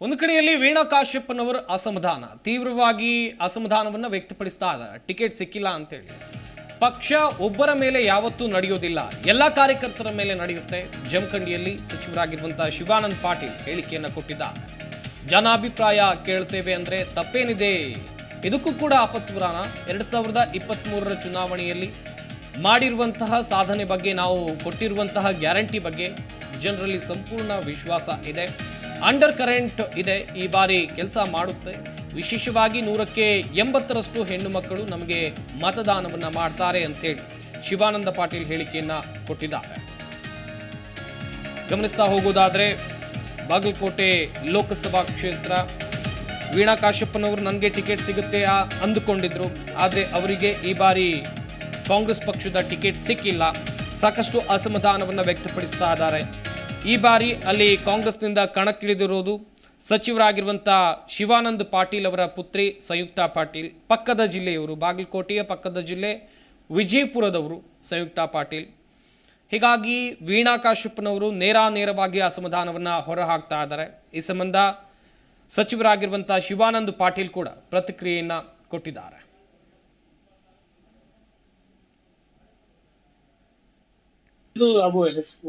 ಒಂದು ಕಡೆಯಲ್ಲಿ ವೀಣಾ ಕಾಶ್ಯಪ್ಪನವರು ಅಸಮಾಧಾನ. ತೀವ್ರವಾಗಿ ಅಸಮಾಧಾನವನ್ನು ವ್ಯಕ್ತಪಡಿಸ್ತಾ ಇದ್ದಾರೆ. ಟಿಕೆಟ್ ಸಿಕ್ಕಿಲ್ಲ ಅಂತೇಳಿ. ಪಕ್ಷ ಒಬ್ಬರ ಮೇಲೆ ಯಾವತ್ತೂ ನಡೆಯೋದಿಲ್ಲ. ಎಲ್ಲ ಕಾರ್ಯಕರ್ತರ ಮೇಲೆ ನಡೆಯುತ್ತೆ. ಜಮಖಂಡಿಯಲ್ಲಿ ಸಚಿವರಾಗಿರುವಂತಹ ಶಿವಾನಂದ್ ಪಾಟೀಲ್ ಹೇಳಿಕೆಯನ್ನು ಕೊಟ್ಟಿದ್ದಾರೆ. ಜನಾಭಿಪ್ರಾಯ ಕೇಳ್ತೇವೆ ಅಂದ್ರೆ ತಪ್ಪೇನಿದೆ? ಇದಕ್ಕೂ ಕೂಡ ಅಪಸ್ವರಾನ ಎರಡು ಸಾವಿರದ ಇಪ್ಪತ್ತ್ ಮೂರರ ಚುನಾವಣೆಯಲ್ಲಿ ಮಾಡಿರುವಂತಹ ಸಾಧನೆ ಬಗ್ಗೆ ನಾವು ಕೊಟ್ಟಿರುವಂತಹ ಗ್ಯಾರಂಟಿ ಬಗ್ಗೆ ಜನರಲ್ಲಿ ಸಂಪೂರ್ಣ ವಿಶ್ವಾಸ ಇದೆ. ಅಂಡರ್ ಕರೆಂಟ್ ಇದೆ, ಈ ಬಾರಿ ಕೆಲಸ ಮಾಡುತ್ತೆ. ವಿಶೇಷವಾಗಿ ನೂರಕ್ಕೆ ಎಂಬತ್ತರಷ್ಟು ಹೆಣ್ಣು ಮಕ್ಕಳು ನಮಗೆ ಮತದಾನವನ್ನು ಮಾಡ್ತಾರೆ ಅಂತೇಳಿ ಶಿವಾನಂದ ಪಾಟೀಲ್ ಹೇಳಿಕೆಯನ್ನು ಕೊಟ್ಟಿದ್ದಾರೆ. ಗಮನಿಸ್ತಾ ಹೋಗೋದಾದರೆ, ಬಾಗಲಕೋಟೆ ಲೋಕಸಭಾ ಕ್ಷೇತ್ರ, ವೀಣಾ ಕಾಶ್ಯಪ್ಪನವರು ನನಗೆ ಟಿಕೆಟ್ ಸಿಗುತ್ತೆ ಅಂದುಕೊಂಡಿದ್ರು. ಆದರೆ ಅವರಿಗೆ ಈ ಬಾರಿ ಕಾಂಗ್ರೆಸ್ ಪಕ್ಷದ ಟಿಕೆಟ್ ಸಿಕ್ಕಿಲ್ಲ. ಸಾಕಷ್ಟು ಅಸಮಾಧಾನವನ್ನು ವ್ಯಕ್ತಪಡಿಸ್ತಾ ಇದ್ದಾರೆ. ಈ ಬಾರಿ ಅಲ್ಲಿ ಕಾಂಗ್ರೆಸ್ನಿಂದ ಕಣಕ್ಕಿಳಿದಿರೋದು ಸಚಿವರಾಗಿರುವಂಥ ಶಿವಾನಂದ್ ಪಾಟೀಲ್ ಅವರ ಪುತ್ರಿ ಸಂಯುಕ್ತಾ ಪಾಟೀಲ್, ಪಕ್ಕದ ಜಿಲ್ಲೆಯವರು ಬಾಗಲಕೋಟೆಯ ಪಕ್ಕದ ಜಿಲ್ಲೆ ವಿಜಯಪುರದವರು ಸಂಯುಕ್ತಾ ಪಾಟೀಲ್. ಹೀಗಾಗಿ ವೀಣಾ ಕಾಶ್ಯಪ್ಪನವರು ನೇರ ನೇರವಾಗಿ ಅಸಮಾಧಾನವನ್ನು ಹೊರಹಾಕ್ತಾ ಇದ್ದಾರೆ. ಈ ಸಂಬಂಧ ಸಚಿವರಾಗಿರುವಂಥ ಶಿವಾನಂದ್ ಪಾಟೀಲ್ ಕೂಡ ಪ್ರತಿಕ್ರಿಯೆಯನ್ನು ಕೊಟ್ಟಿದ್ದಾರೆ. ಇದು ಅವು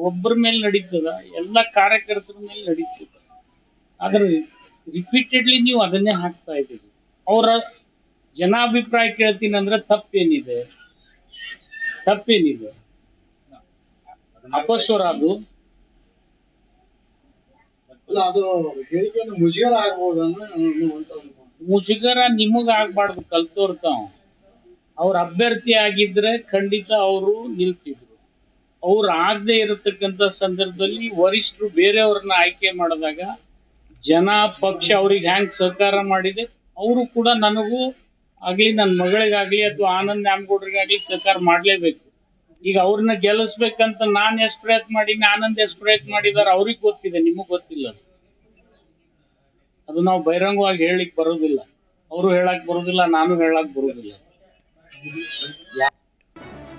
ಒಬ್ಬರ ಮೇಲೆ ನಡೀತದ ಎಲ್ಲ ಕಾರ್ಯಕರ್ತರ ಮೇಲೆ ನಡೀತದ. ಆದ್ರೆ ರಿಪೀಟೆಡ್ಲಿ ನೀವು ಅದನ್ನೇ ಹಾಕ್ತಾ ಇದ್ದೀರಿ. ಅವರ ಜನಾಭಿಪ್ರಾಯ ಕೇಳ್ತೀನಿ ಅಂದ್ರೆ ತಪ್ಪೇನಿದೆ? ತಪ್ಪೇನಿದೆ? ಅಪಸ್ವರ ಅದು. ಮುಜುಗರ ನಿಮಗ್ ಆಗ್ಬಾರ್ದು ಕಲ್ತೋರ್ತಾವ್ ಅವ್ರ ಅಭ್ಯರ್ಥಿ ಆಗಿದ್ರೆ ಖಂಡಿತ ಅವರು ನಿಲ್ತಿದ್ರು. ಅವ್ರು ಆಗದೆ ಇರತಕ್ಕಂತ ಸಂದರ್ಭದಲ್ಲಿ ವರಿಷ್ಠರು ಬೇರೆಯವ್ರನ್ನ ಆಯ್ಕೆ ಮಾಡಿದಾಗ ಜನ ಪಕ್ಷ ಅವ್ರಿಗೆ ಹ್ಯಾಂಗ್ ಸಹಕಾರ ಮಾಡಿದೆ, ಅವರು ಕೂಡ ನನಗೂ ಆಗ್ಲಿ ನನ್ನ ಮಗಳಿಗಾಗ್ಲಿ ಅಥವಾ ಆನಂದ್ ನ್ಯಾಮಗೌಡ್ರಿಗಾಗ್ಲಿ ಸಹಕಾರ ಮಾಡ್ಲೇಬೇಕು. ಈಗ ಅವ್ರನ್ನ ಗೆಲ್ಲಿಸ್ಬೇಕಂತ ನಾನ್ ಎಷ್ಟು ಪ್ರಯತ್ನ ಮಾಡೀನಿ, ಆನಂದ್ ಎಷ್ಟು ಪ್ರಯತ್ನ ಮಾಡಿದಾರೆ ಅವ್ರಿಗೆ ಗೊತ್ತಿದೆ, ನಿಮಗ್ ಗೊತ್ತಿಲ್ಲ ಅದು. ನಾವು ಬಹಿರಂಗವಾಗಿ ಹೇಳಲಿಕ್ಕೆ ಬರೋದಿಲ್ಲ. ಅವರು ಹೇಳಕ್ ಬರೋದಿಲ್ಲ, ನಾನು ಹೇಳಕ್ ಬರೋದಿಲ್ಲ.